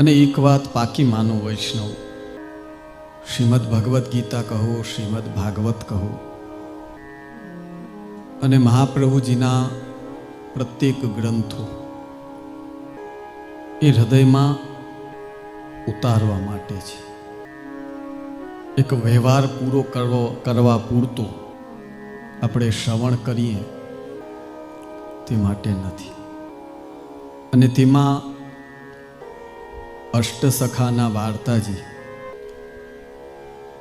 અને એક વાત પાકી માનો, વૈષ્ણવ. શ્રીમદ ભગવદ્ ગીતા કહો, શ્રીમદ ભાગવત કહો. અને મહાપ્રભુજીના પ્રત્યેક ગ્રંથો એ હૃદયમાં ઉતારવા માટે છે. એક વ્યવહાર પૂરો કરવો, કરવા પૂરતો આપણે શ્રવણ કરીએ તે માટે નથી. અને તેમાં અષ્ટસખાના વાર્તાજી,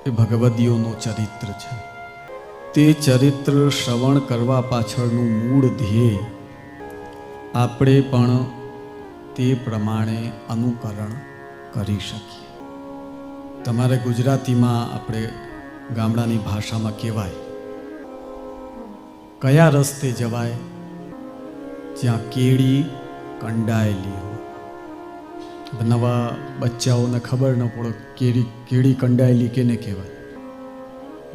એ ભગવદીઓનું ચરિત્ર છે. તે ચરિત્ર શ્રવણ કરવા પાછળનું મૂળ ધ્યેય આપણે પણ તે પ્રમાણે અનુકરણ કરી શકીએ. તમારે ગુજરાતીમાં આપણે ગામડાની ભાષામાં કહેવાય, કયા રસ્તે જવાય? જ્યાં કેળી કંડાયેલી નવા બચ્ચાઓને ખબર ન પડે કેળી કેળી કંડાયેલી કેને કહેવાય.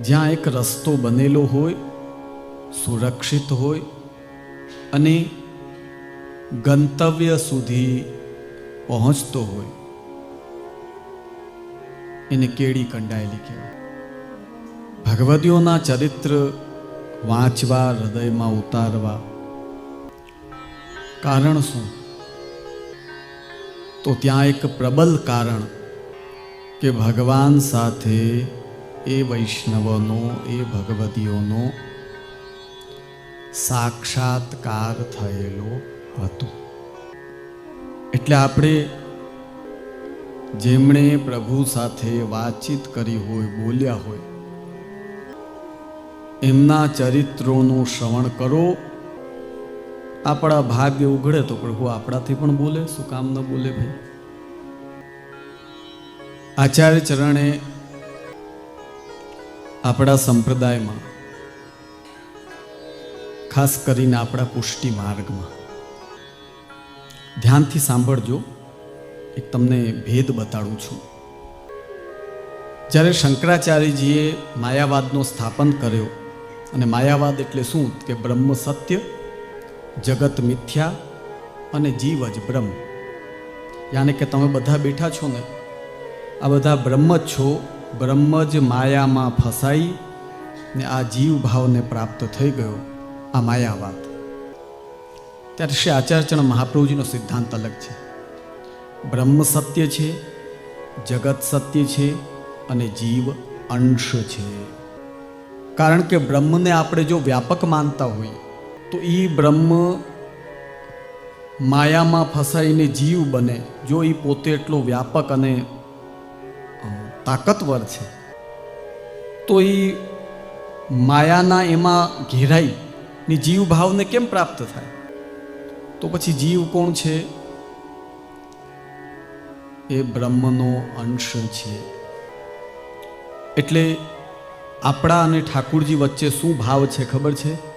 જ્યાં એક રસ્તો બનેલો હોય, સુરક્ષિત હોય અને ગંતવ્ય સુધી પહોંચતો હોય, એને કેળી કંડાયેલી કહેવાય. ભગવદીઓના ચરિત્ર વાંચવા, હૃદયમાં ઉતારવા. કારણ શું? તો ત્યાં એક પ્રબલ કારણ કે ભગવાન સાથે એ વૈષ્ણવનો, એ ભગવતીઓનો સાક્ષાત્કાર થયેલો હતો. એટલે આપણે જેમણે પ્રભુ સાથે વાતચીત કરી હોય, બોલ્યા હોય, એમના ચરિત્રોનું શ્રવણ કરો આપણા ભાગ્ય ઉઘડે તો પણ હું આપણાથી પણ બોલે, શું કામ ન બોલે ભાઈ? આચાર્ય ચરણે આપણા સંપ્રદાયમાં, ખાસ કરીને આપણા પુષ્ટિ માર્ગમાં, ધ્યાનથી સાંભળજો, એક તમને ભેદ બતાડું છું. જ્યારે શંકરાચાર્યજીએ માયાવાદનો સ્થાપન કર્યો, અને માયાવાદ એટલે શું? કે બ્રહ્મ સત્ય જગત મિથ્યા અને જીવ જ બ્રહ્મ. યાને કે તમે બધા બેઠા છો ને, આ બધા બ્રહ્મ જ છો, બ્રહ્મ જ માયામાં ફસાઈ ને આ જીવ ભાવને પ્રાપ્ત થઈ ગયો આ માયાવાદ. ત્યારે શ્રી આચાર્યચરણ મહાપ્રભુજીનો સિદ્ધાંત અલગ છે. બ્રહ્મ સત્ય છે, જગત સત્ય છે અને જીવ અંશ છે. કારણ કે બ્રહ્મને આપણે જો વ્યાપક માનતા હોઈએ તો એ બ્રહ્મ માયામાં ફસાઈને જીવ બને, જો એ પોતે એટલો વ્યાપક અને તાકતવર છે, તો એ માયાના એમાં ઘેરાઈ ની જીવ ભાવને કેમ પ્રાપ્ત થાય? તો પછી જીવ કોણ છે? એ બ્રહ્મનો અંશ છે. એટલે આપણા અને ઠાકુરજી વચ્ચે શું ભાવ છે ખબર છે?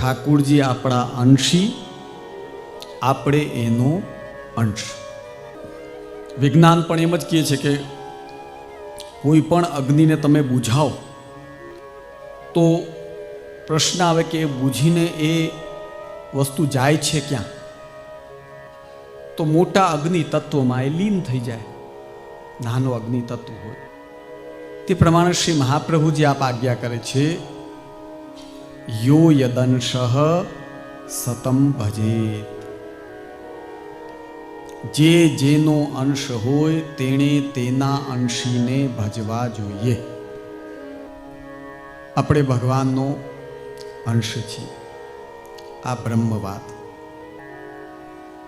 ઠાકુરજી આપણા અંશી, આપણે એનો અંશ. વિજ્ઞાન પણ એમ જ કહે છે કે કોઈ પણ અગ્નિને તમે બુઝાવો, તો પ્રશ્ન આવે કે એ બુઝીને એ વસ્તુ જાય છે ક્યાં? તો મોટા અગ્નિ તત્વમાં એ લીન થઈ જાય, નાનો અગ્નિ તત્વ હોય. તે પ્રમાણે શ્રી મહાપ્રભુજી આપ આજ્ઞા કરે છે યો યદંશ સતમ ભજેત જે જેનો અંશ હોય તેણે તેના અંશીને ભજવા જોઈએ આપણે ભગવાનનો અંશ છીએ આ બ્રહ્મવાદ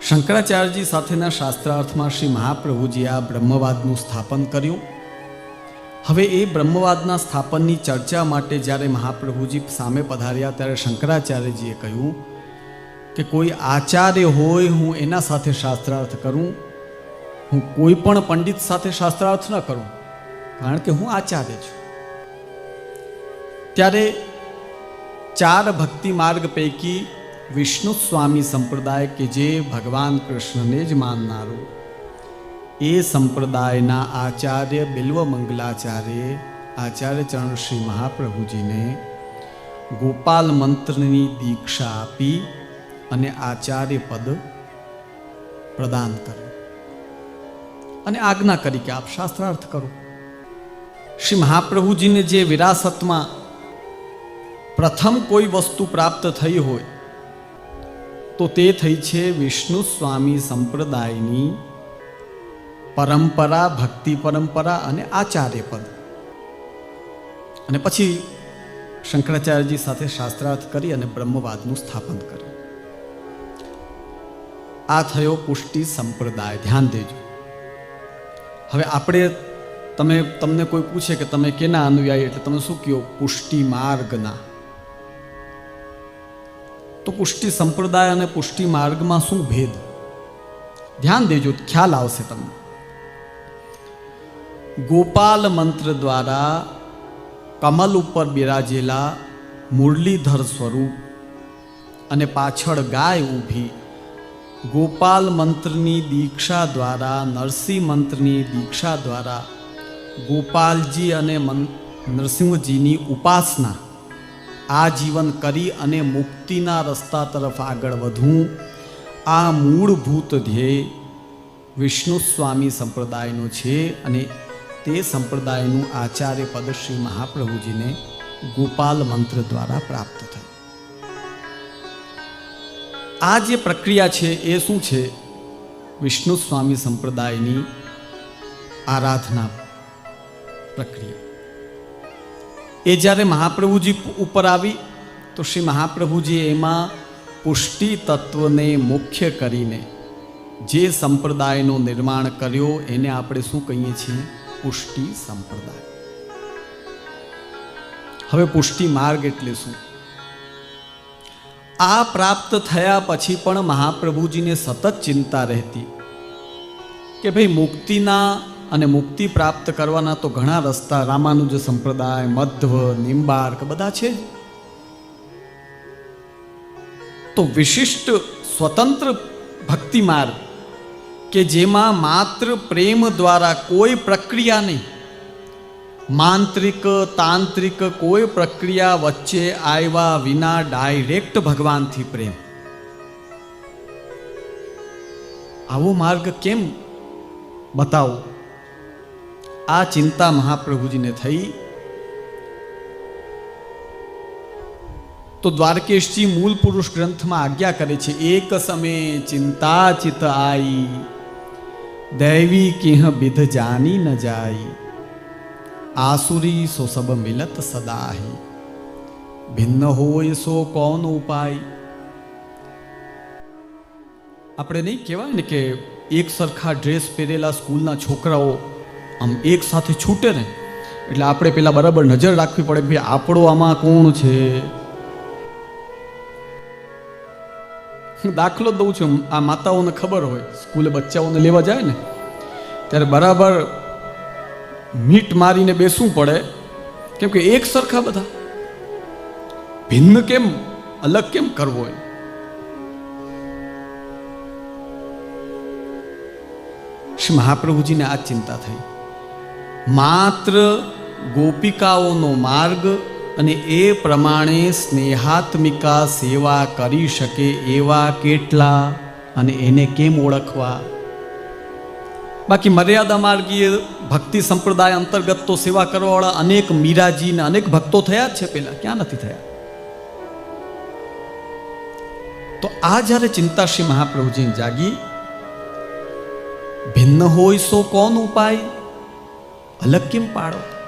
શંકરાચાર્યજી સાથેના શાસ્ત્રાર્થમાં શ્રી મહાપ્રભુજીએ આ બ્રહ્મવાદનું સ્થાપન કર્યું હવે એ બ્રહ્મવાદના સ્થાપનની ચર્ચા માટે જ્યારે મહાપ્રભુજી સામે પધાર્યા ત્યારે શંકરાચાર્યજીએ કહ્યું કે કોઈ આચાર્ય હોય, હું એના સાથે શાસ્ત્રાર્થ કરું, હું કોઈ પણ પંડિત સાથે શાસ્ત્રાર્થ ન કરું, કારણ કે હું આચાર્ય છું. ત્યારે ચાર ભક્તિ માર્ગ પૈકી વિષ્ણુ સ્વામી સંપ્રદાય કે જે ભગવાન કૃષ્ણને જ માનનારો એ સંપ્રદાયના આચાર્ય બિલ્વ મંગલાચાર્ય આચાર્ય ચરણ શ્રી મહાપ્રભુજીને ગોપાલ મંત્રની દીક્ષા આપી અને આચાર્ય પદ પ્રદાન કર્યું. અને આજ્ઞા કરી કે આપ શાસ્ત્રાર્થ કરો. શ્રી મહાપ્રભુજીને જે વિરાસતમાં પ્રથમ કોઈ વસ્તુ પ્રાપ્ત થઈ હોય, તો તે થઈ છે વિષ્ણુ સ્વામી સંપ્રદાયની પરંપરા, ભક્તિ પરંપરા અને આચાર્ય પદ. અને પછી શંકરાચાર્યજી સાથે શાસ્ત્રાર્થ કરી અને બ્રહ્મવાદનું સ્થાપન કર્યું. આ થયો પુષ્ટિ સંપ્રદાય. ધ્યાન દેજો. હવે આપણે, તમે, તમને કોઈ પૂછે કે તમે કેના અનુયાયી એટલે તમે શું કહો? પુષ્ટિ માર્ગના. તો પુષ્ટિ સંપ્રદાય અને પુષ્ટિ માર્ગમાં શું ભેદ? ધ્યાન દેજો, ખ્યાલ આવશે તમને. ગોપાલ મંત્ર દ્વારા કમલ ઉપર બિરાજેલા મુરલીધર સ્વરૂપ અને પાછળ ગાય ઊભી ગોપાલ મંત્રની દીક્ષા દ્વારા, નરસિંહ મંત્રની દીક્ષા દ્વારા ગોપાલજી અને નરસિંહજીની ઉપાસના આ જીવન કરી અને મુક્તિના રસ્તા તરફ આગળ વધવું, આ મૂળભૂત ધ્યેય વિષ્ણુ સ્વામી સંપ્રદાયનો છે અને તે સંપ્રદાયનું આચાર્ય પદ મહાપ્રભુજીને ગોપાલ મંત્ર દ્વારા પ્રાપ્ત થયું. આ જે પ્રક્રિયા છે એ શું છે? વિષ્ણુ સ્વામી સંપ્રદાયની આરાધના પ્રક્રિયા. એ જ્યારે મહાપ્રભુજી ઉપર આવી, તો શ્રી મહાપ્રભુજી એમાં પુષ્ટિ તત્વને મુખ્ય કરીને જે સંપ્રદાયનું નિર્માણ કર્યો, એને આપણે શું કહીએ છીએ? પુષ્ટિ સંપ્રદાય. હવે પુષ્ટિ માર્ગ એટલે શું? આ પ્રાપ્ત થયા પછી પણ મહાપ્રભુજીને સતત ચિંતા રહેતી. કે ભાઈ મુક્તિના અને મુક્તિ પ્રાપ્ત કરવાના તો ઘણા રસ્તા, રામાનુજ સંપ્રદાય, મધ્વ, નિંબાર્ક બધા છે તો વિશિષ્ટ સ્વતંત્ર ભક્તિ માર્ગ કે જેમાં માત્ર પ્રેમ દ્વારા કોઈ પ્રક્રિયા નહીં, માંત્રિક, તાંત્રિક કોઈ પ્રક્રિયા વચ્ચે આવ્યા વિના ડાયરેક્ટ ભગવાનથી પ્રેમ. આવો માર્ગ કેમ? બતાવો. આ ચિંતા મહાપ્રભુજીને થઈ. તો દ્વારકેશજી મૂળ પુરુષ ગ્રંથમાં આજ્ઞા કરે છે, એક સમયે ચિંતા ચિત આઈ દૈવી કિહ વિધ જાની ન જાય. આસુરી સો સબ મિલત સદાહી. ભિન્ન હોય સો કોણ ઉપાય. આપણે નહીં કહેવાય ને કે એક સરખા ડ્રેસ પહેરેલા સ્કૂલના છોકરાઓ આમ એક સાથે છૂટે ને? એટલે આપણે પેલા બરાબર નજર રાખવી પડે ભાઈ આપણો આમાં કોણ છે? હું દાખલો દઉં છું. આ માતાઓને ખબર હોય. સ્કૂલે બચ્ચાઓને લેવા જાય ને, ત્યારે બરાબર મીટ મારીને બેસવું પડે. કેમ કે એક સરખા બધા. ભિન્ન કેમ, અલગ કેમ કરવો હોય શ્રી મહાપ્રભુજીને આ ચિંતા થઈ. માત્ર ગોપિકાઓનો માર્ગ અને એ પ્રમાણે સ્નેહાત્મિકા સેવા કરી શકે એવા કેટલા અને એને કેમ ઓળખવા? બાકી મર્યાદા માર્ગીય ભક્તિ સંપ્રદાય અંતર્ગત તો સેવા કરવાવાળા અનેક મીરાજીના અનેક ભક્તો થયા જ છે પેલા ક્યાં નથી થયા? તો આ જ્યારે ચિંતા શ્રી મહાપ્રભુજીને જાગી, ભિન્ન હોય સો કોણ ઉપાય? અલગ કેમ પાડો?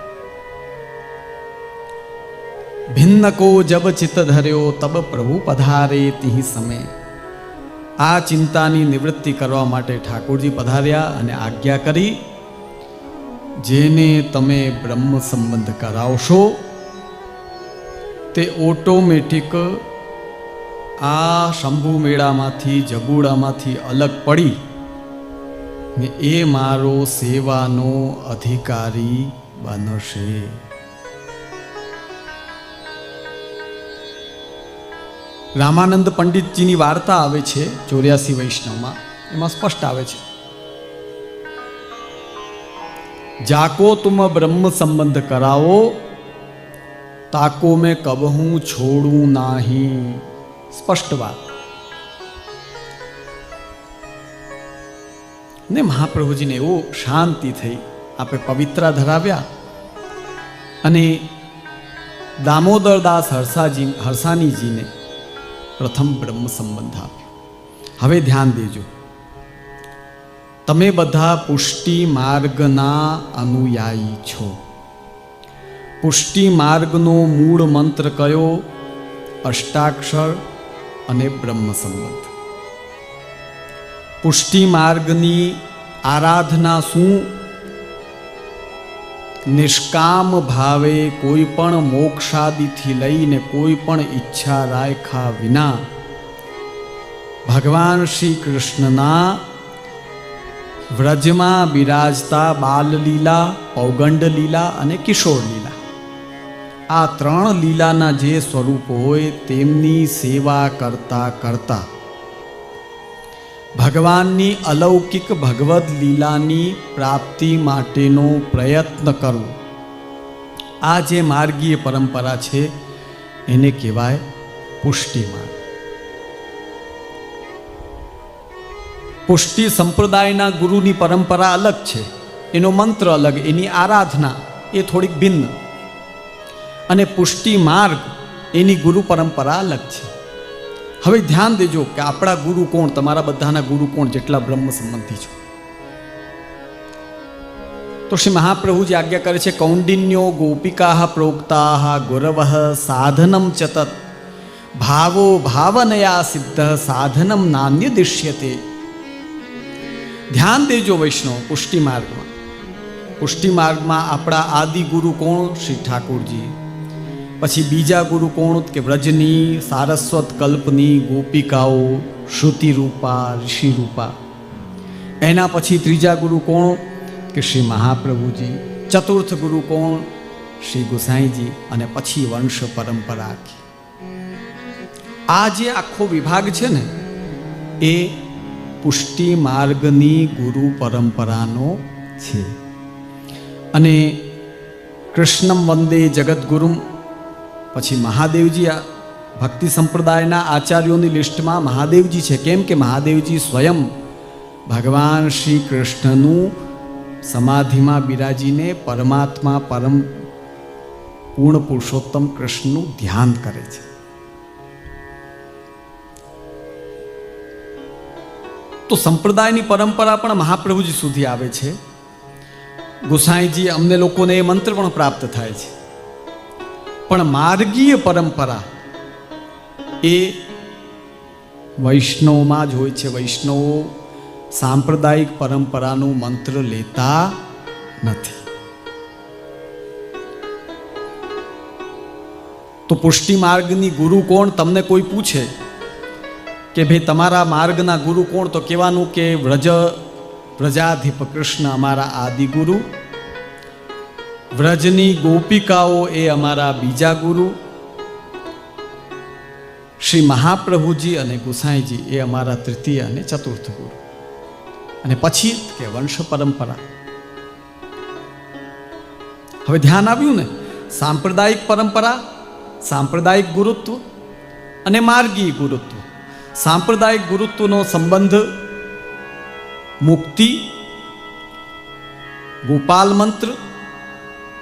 ભિન્ન કો જબ ચિત્ત ધર્યો તબ પ્રભુ પધારે તિહી સમય આ ચિંતાની નિવૃત્તિ કરવા માટે ઠાકોરજી પધાર્યા અને આજ્ઞા કરી જેને તમે બ્રહ્મ સંબંધ કરાવશો તે ઓટોમેટિક આ શંભુ મેળામાંથી જગુડામાંથી અલગ પડી ને એ મારો સેવાનો અધિકારી બનશે રામાનંદ પંડિતજીની વાર્તા આવે છે ચોર્યાસી વૈષ્ણવમાં. એમાં સ્પષ્ટ આવે છે. જાકો તુમ બ્રહ્મ સંબંધ કરાવો, તાકો મેં કબહું છોડું નાહી. સ્પષ્ટ વાત. ને મહાપ્રભુજીને એવું શાંતિ થઈ. આપણે પવિત્રા ધરાવ્યા. અને દામોદરદાસ હરસાજી, હરસાનીજીને પ્રથમ બ્રહ્મ સંબંધ આપ્યો. હવે ધ્યાન દેજો. તમે બધા પુષ્ટિ માર્ગના અનુયાયી છો. પુષ્ટિ માર્ગનો મૂળ મંત્ર કયો? અષ્ટાક્ષર અને બ્રહ્મ સંબંધ. પુષ્ટિ માર્ગની આરાધના શું? નિષ્કામ ભાવે કોઈ પણ મોક્ષાદિથી લઈને કોઈ પણ ઈચ્છા રાખ્યા વિના ભગવાન શ્રી કૃષ્ણના વ્રજમાં બિરાજતા બાલલીલા પૌગંડ લીલા અને કિશોર લીલા આ ત્રણ લીલાના જે સ્વરૂપ હોય તેમની સેવા કરતા કરતા ભગવાનની અલૌકિક ભગવદ લીલાની પ્રાપ્તિ માટેનો પ્રયત્ન કરવો આ જે માર્ગીય પરંપરા છે, એને કહેવાય પુષ્ટિ માર્ગ. પુષ્ટિ સંપ્રદાયના ગુરુની પરંપરા અલગ છે. એનો મંત્ર અલગ, એની આરાધના એ થોડીક ભિન્ન. અને પુષ્ટિ માર્ગ એની ગુરુ પરંપરા અલગ છે. હવે ધ્યાન દેજો કે આપણા ગુરુ કોણ, તમારા બધાના ગુરુ કોણ જેટલા બ્રહ્મ સંબંધી છો. તો શ્રી મહાપ્રભુજી આજ્ઞા કરે છે, કૌંડિન્યો ગોપિકા પ્રોક્તા ગુરવ સાધનમ ચતત ભાવો ભાવનયા સિદ્ધ સાધનમ નાન્ય દિશ્યતે. ધ્યાન દેજો વૈષ્ણવ, પુષ્ટિ માર્ગમાં. પુષ્ટિ માર્ગમાં આપણા આદિ ગુરુ કોણ? શ્રી ઠાકોરજી. પછી બીજા ગુરુ કોણ કે વ્રજની સારસ્વત કલ્પની ગોપિકાઓ, શ્રુતિરૂપા, ઋષિરૂપા. એના પછી ત્રીજા ગુરુ કોણ કે શ્રી મહાપ્રભુજી, ચતુર્થ ગુરુ કોણ શ્રી ગુસાઈજી અને પછી વંશ પરંપરા આખી. આ જે આખો વિભાગ છે ને, એ પુષ્ટિ માર્ગની ગુરુ પરંપરાનો છે. અને કૃષ્ણમ વંદે જગદગુરુમ પછી મહાદેવજી ભક્તિ સંપ્રદાયના આચાર્યોની લિસ્ટમાં મહાદેવજી છે. કેમ કે મહાદેવજી સ્વયં ભગવાન શ્રી કૃષ્ણનું સમાધિમાં બિરાજીને પરમાત્મા પરમ પૂર્ણ પુરુષોત્તમ કૃષ્ણનું ધ્યાન કરે છે. તો સંપ્રદાયની પરંપરા પણ મહાપ્રભુજી સુધી આવે છે. ગુસાઈજી અમને લોકોને એ મંત્ર પણ પ્રાપ્ત થાય છે. પણ માર્ગીય પરંપરા એ વૈષ્ણવમાં જ હોય છે. વૈષ્ણવો સાંપ્રદાયિક પરંપરાનું મંત્ર લેતા નથી. તો પુષ્ટિ માર્ગની ગુરુ કોણ? તમને કોઈ પૂછે કે ભાઈ તમારા માર્ગના ગુરુ કોણ? તો કહેવાનું કે વ્રજ પ્રજાધિપ કૃષ્ણ અમારા આદિ ગુરુ વ્રજની ગોપિકાઓ એ અમારા બીજા ગુરુ. શ્રી મહાપ્રભુજી અને ગુસાઈજી એ અમારા તૃતીય અને ચતુર્થ ગુરુ. અને પછી કે વંશ પરંપરા. હવે ધ્યાન આવ્યું ને? સાંપ્રદાયિક પરંપરા, સાંપ્રદાયિક ગુરુત્વ અને માર્ગી ગુરુત્વ. સાંપ્રદાયિક ગુરુત્વનો સંબંધ મુક્તિ, ગોપાલ મંત્ર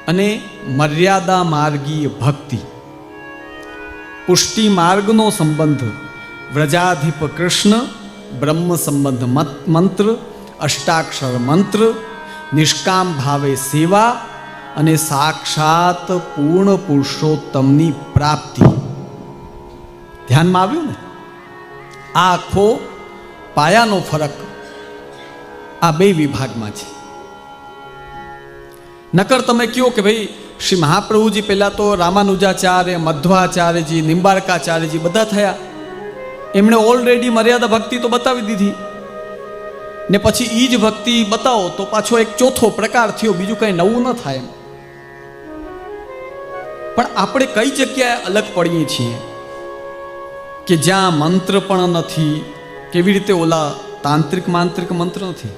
અને મર્યાદા માર્ગીય ભક્તિ. પુષ્ટિ માર્ગનો સંબંધ, વ્રજાધિપ કૃષ્ણ, બ્રહ્મ સંબંધ મત, મંત્ર, અષ્ટાક્ષર મંત્ર, નિષ્કામ ભાવે સેવા અને સાક્ષાત પૂર્ણ પુરુષોત્તમની પ્રાપ્તિ. ધ્યાનમાં આવ્યું ને? આ આખો પાયાનો ફરક આ બે વિભાગમાં છે. નકર તમે કહો કે ભાઈ શ્રી મહાપ્રભુજી પહેલાં તો રામાનુજાચાર્ય, મધ્વાચાર્યજી, નિંબારકાચાર્યજી બધા થયા. એમણે ઓલરેડી મર્યાદા ભક્તિ તો બતાવી દીધી. ને પછી એ જ ભક્તિ બતાવો તો પાછો એક ચોથો પ્રકાર થયો, બીજું કંઈ નવું ન થાય એમ. પણ આપણે કઈ જગ્યાએ અલગ પડીએ છીએ? કે જ્યાં મંત્ર પણ નથી, કેવી રીતે ઓલા તાંત્રિક માંત્રિક મંત્ર નથી?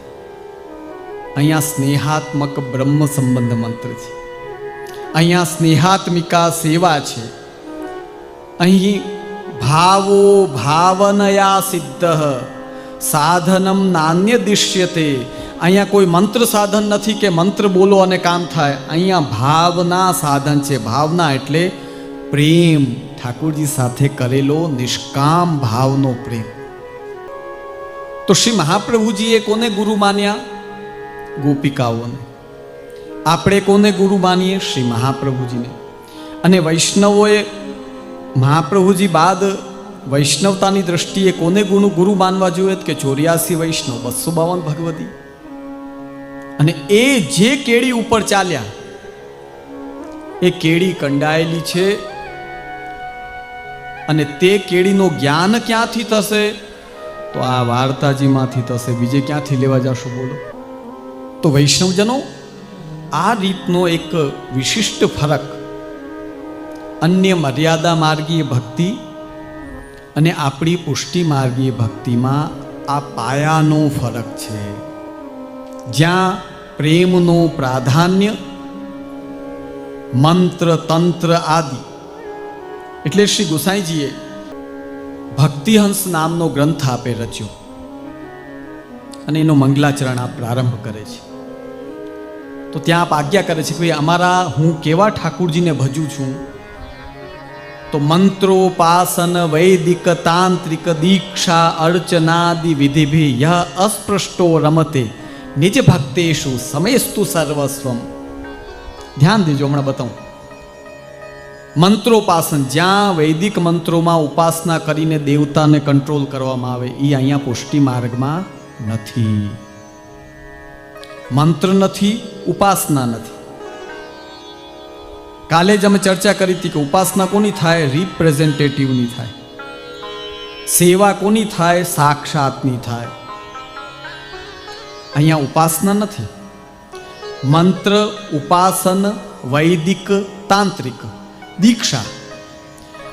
અહીંયા સ્નેહાત્મક બ્રહ્મ સંબંધ મંત્ર છે. અહીંયા સ્નેહાત્મિકા સેવા છે. અહીં ભાવો ભાવનયા સિદ્ધ, સાધનમ નાન્ય દિશ્યતે. અહીંયા કોઈ મંત્ર સાધન નથી કે મંત્ર બોલો અને કામ થાય. અહીંયા ભાવના સાધન છે. ભાવના એટલે પ્રેમ. ઠાકોરજી સાથે કરેલો નિષ્કામ ભાવનો પ્રેમ. તો શ્રી મહાપ્રભુજીએ કોને ગુરુ માન્યા? ગોપિકાઓને. આપણે કોને ગુરુ માનીએ? શ્રી મહાપ્રભુજીને. અને વૈષ્ણવોએ મહાપ્રભુજી બાદ વૈષ્ણવતાની દ્રષ્ટિએ કોને ગુરુ ગુરુ માનવા જોઈએ કે ચોર્યાસી વૈષ્ણવ, બસો બાવન ભગવતી? અને એ જે કેળી ઉપર ચાલ્યા, એ કેળી કંડાયેલી છે અને તે કેળીનો જ્ઞાન ક્યાંથી થશે? તો આ વાર્તાજીમાંથી થશે. બીજે ક્યાંથી લેવા જશો બોલો? તો વૈષ્ણવજનો, આ રીતનો એક વિશિષ્ટ ફરક. અન્ય મર્યાદા માર્ગીય ભક્તિ અને આપણી પુષ્ટિ માર્ગીય ભક્તિમાં આ પાયાનો ફરક છે. જ્યાં પ્રેમનું પ્રાધાન્ય, મંત્ર, તંત્ર આદિ, એટલે શ્રી ગુસાઈજીએ ભક્તિહંસ નામનો ગ્રંથ આપે રચ્યો અને એનો મંગલાચરણ આ પ્રારંભ કરે છે. તો ત્યાં આપ આજ્ઞા કરે છે કે ભાઈ અમારા હું કેવા ઠાકુરજીને ભજું છું? તો મંત્રોપાસન, વૈદિક, તાંત્રિક, દીક્ષા, અર્ચનાદિ, વિધિભી, યહ અસ્પૃષ્ટો રમતે, નિજ ભક્તેશુ સમયસ્તુ સર્વસ્વમ. ધ્યાન દેજો, હમણાં બતાવું. મંત્રોપાસન, જ્યાં વૈદિક મંત્રોમાં ઉપાસના કરીને દેવતાને કંટ્રોલ કરવામાં આવે એ અહીંયા પુષ્ટિ માર્ગમાં નથી. મંત્ર નથી, ઉપાસના નથી. કાલે જ અમે ચર્ચા કરી હતી કે ઉપાસના કોની થાય? રિપ્રેઝેન્ટેટિવની થાય. સેવા કોની થાય? સાક્ષાતની થાય. અહીંયા ઉપાસના નથી. મંત્ર, ઉપાસન, વૈદિક, તાંત્રિક, દીક્ષા.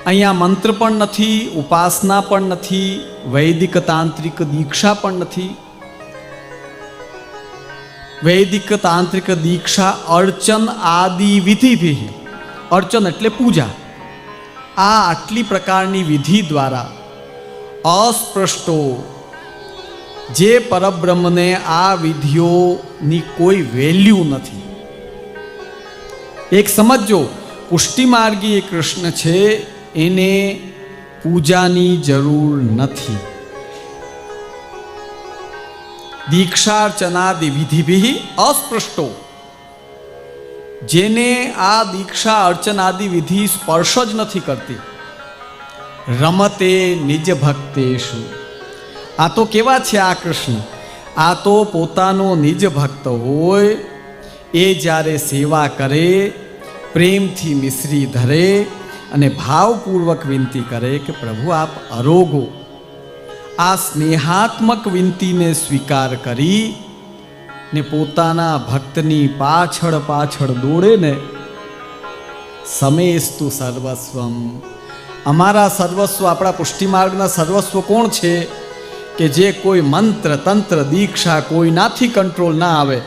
અહીંયા મંત્ર પણ નથી, ઉપાસના પણ નથી, વૈદિક, તાંત્રિક, દીક્ષા પણ નથી વૈદિક તાંત્રિક દીક્ષા, અર્ચન આદિ વિધિ અર્ચન એટલે પૂજા. આ આટલી પ્રકારની વિધિ દ્વારા અસ્પૃષ્ટો જે પરબ્રહ્મને આ વિધિઓની કોઈ વેલ્યુ નથી. એક સમજો પુષ્ટિમાર્ગી એ કૃષ્ણ છે, એને પૂજાની જરૂર નથી. દીક્ષાર્ચનાદિ વિધિભિ અસ્પૃષ્ટો. જેને આ દીક્ષા અર્ચનાદિ વિધિ સ્પર્શ જ નથી કરતી. રમતે નિજ ભક્તેશુ. આ તો કેવા છે આ કૃષ્ણ? આ તો પોતાનો નિજ ભક્ત હોય. એ જ્યારે સેવા કરે, પ્રેમથી મિશ્રી ધરે અને ભાવપૂર્વક વિનંતી કરે કે પ્રભુ આપ અરોગો. આ સ્નેહાત્મક વિનંતીને સ્વીકાર કરી ને પોતાના ભક્તની પાછળ પાછળ દોડે ને સમેસ્તુ સર્વસ્વમ. અમારા સર્વસ્વ, આપણા પુષ્ટિમાર્ગના સર્વસ્વ કોણ છે? કે જે કોઈ મંત્ર, તંત્ર, દીક્ષા કોઈનાથી કંટ્રોલ ના આવે.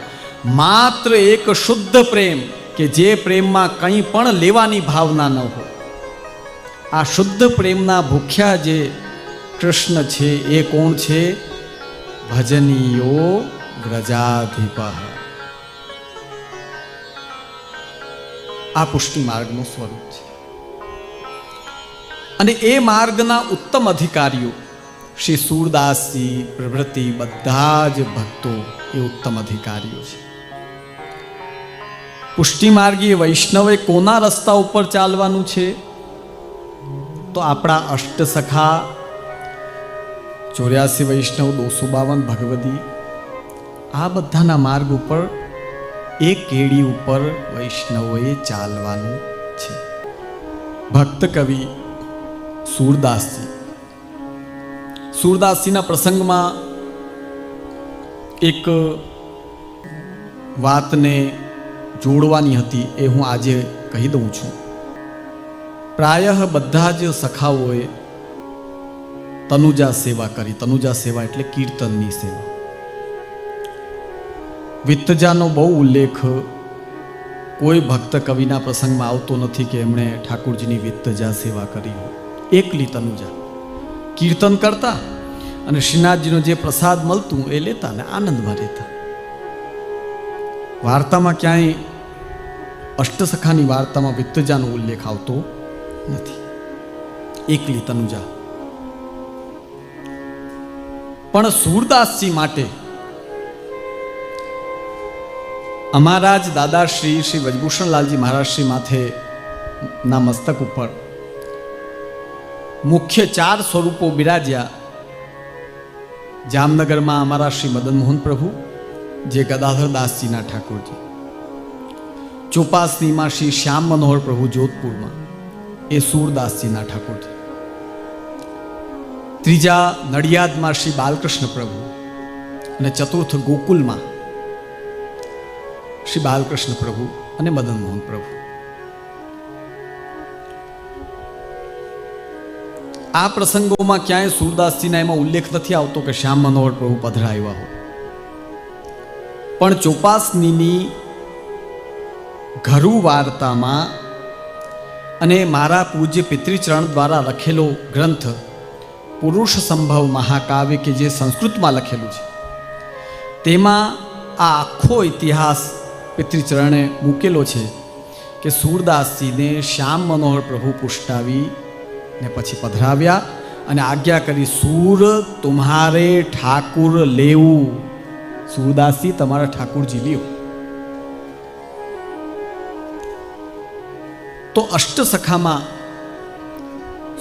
માત્ર એક શુદ્ધ પ્રેમ કે જે પ્રેમમાં કંઈ પણ લેવાની ભાવના ન હોય. આ શુદ્ધ પ્રેમના ભૂખ્યા જે કૃષ્ણ છે, એ કોણ છે? ભજનીયો વ્રજાધિપ આ પુષ્ટિ માર્ગનું સ્વરૂપ છે. અને એ માર્ગના ઉત્તમ અધિકારીઓ શ્રી સૂરદાસજી, પ્રભૃતિ બધા જ ભક્તો એ ઉત્તમ અધિકારીઓ છે. પુષ્ટિ માર્ગી વૈષ્ણવે કોના રસ્તા ઉપર ચાલવાનું છે? તો આપણા અષ્ટસખા ચોર્યાસી વૈષ્ણવ દોસો બાવન ભગવદી, આ બધાના માર્ગ ઉપર એક કેડી ઉપર વૈષ્ણવોએ ચાલવાનું છે. ભક્ત કવિ સૂરદાસજી, સૂરદાસજીના પ્રસંગમાં એક વાતને જોડવાની હતી એ હું આજે કહી દઉં છું. પ્રાયઃ બધા જ સખાઓએ તનુજા સેવા કરી. તનુજા સેવા એટલે કીર્તનની સેવા. વિત્તજાનો બહુ ઉલ્લેખ કોઈ ભક્ત કવિના પ્રસંગમાં આવતો નથી કે એમણે ઠાકુરજીની વિત્તજા સેવા કરી એકલી તનુજા. કીર્તન કરતા અને શ્રીનાથજીનો જે પ્રસાદ મળતું એ લેતા ને આનંદમાં રહેતા. વાર્તામાં ક્યાંય અષ્ટસખાની વાર્તામાં વિત્તજાનો ઉલ્લેખ આવતો નથી. એકલી તનુજા. પણ સૂરદાસજી માટે. અમારા જ દાદા શ્રી શ્રી વ્રજભૂષણલાલજી મહારાજ શ્રી માથે ના મસ્તક ઉપર મુખ્ય ચાર સ્વરૂપો બિરાજ્યા. જામનગરમાં અમારા શ્રી મદન મોહન પ્રભુ, જે ગદાધર દાસજીના ઠાકોરજી. ચોપાસનીમાં શ્રી શ્યામ મનોહર પ્રભુ જોધપુરમાં, એ સૂરદાસજીના ઠાકોરજી. ત્રીજા નડિયાદમાં શ્રી બાલકૃષ્ણ પ્રભુ અને ચતુર્થ ગોકુલમાં શ્રી બાલકૃષ્ણ પ્રભુ અને મદન મોહન પ્રભુ. આ પ્રસંગોમાં ક્યાંય સુરદાસજીના એમાં ઉલ્લેખ નથી આવતો કે શ્યામ મનોહર પ્રભુ પધરાવ્યા હો પણ ચોપાસનીની ઘરુ વાર્તામાં અને મારા પૂજ્ય પિતૃચરણ દ્વારા લખેલો ગ્રંથ પુરુષ સંભવ મહાકાવ્ય કે જે સંસ્કૃતમાં લખેલું છે. તેમાં આ આખો ઇતિહાસ પિતૃચરણે મૂકેલો છે કે સૂરદાસજીને શ્યામ મનોહર પ્રભુ પુષ્ટાવી ને પછી પધરાવ્યા અને આજ્ઞા કરી, સૂર, તુમ્હારે ઠાકુર લેવું. સૂરદાસજી તમારા ઠાકુરજી લ્યો. તો અષ્ટસખામાં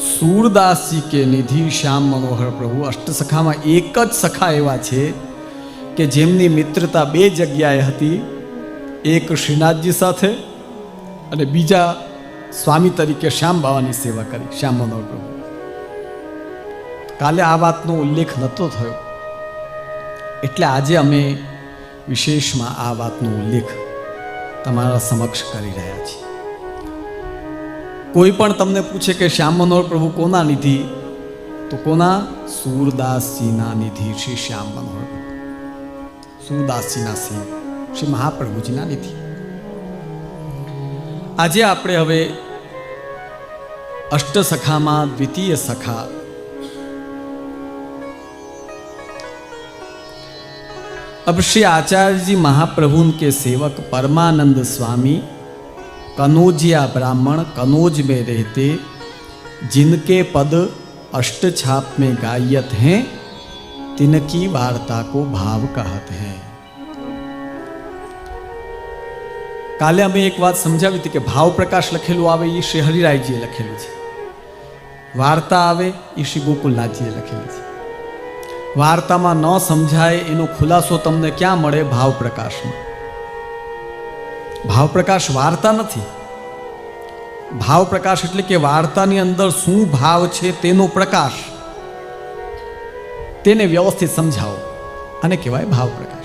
સૂરદાસજી કે નિધિ શ્યામ મનોહર પ્રભુ, અષ્ટસખામાં એક જ સખા એવા છે કે જેમની મિત્રતા બે જગ્યાએ હતી, એક શ્રીનાથજી સાથે અને બીજા સ્વામી તરીકે શ્યામ બાવાની સેવા કરી, શ્યામ મનોહર પ્રભુ. કાલે આ વાતનો ઉલ્લેખ નહોતો થયો. એટલે આજે અમે વિશેષમાં આ વાતનો ઉલ્લેખ તમારા સમક્ષ કરી રહ્યા છીએ. કોઈ પણ તમને પૂછે કે શ્યામ મનોહર પ્રભુ કોના નિધિ તો કોના સૂરદાસજીના નિધિ શ્રી શ્યામ મનોહર પ્રભુ સૂરદાસજીના સિંહ શ્રી મહાપ્રભુજીના નિધિ આજે આપણે હવે અષ્ટસખામાં દ્વિતીય સખા अब श्री आचार्य जी महाप्रभु के सेवक परमानंद स्वामी कनौजिया ब्राह्मण कनौज में रहते जिनके पद अष्टछाप में गायत हैं तिनकी वार्ता को भाव कहते हैं કાલે અમે એક વાત સમજાવી હતી કે ભાવ પ્રકાશ લખેલું આવે એ શ્રી હરિરાયજીએ લખેલું છે વાર્તા આવે એ શ્રી ગોકુલનાથજીએ લખેલી છે વાર્તામાં ન સમજાય એનો ખુલાસો તમને ક્યાં મળે ભાવ પ્રકાશમાં ભાવ પ્રકાશ વાર્તા નથી. ભાવ પ્રકાશ એટલે કે વાર્તાની અંદર શું ભાવ છે તેનો પ્રકાશ. તેને વ્યવસ્થિત સમજાવો. અને કહેવાય ભાવ પ્રકાશ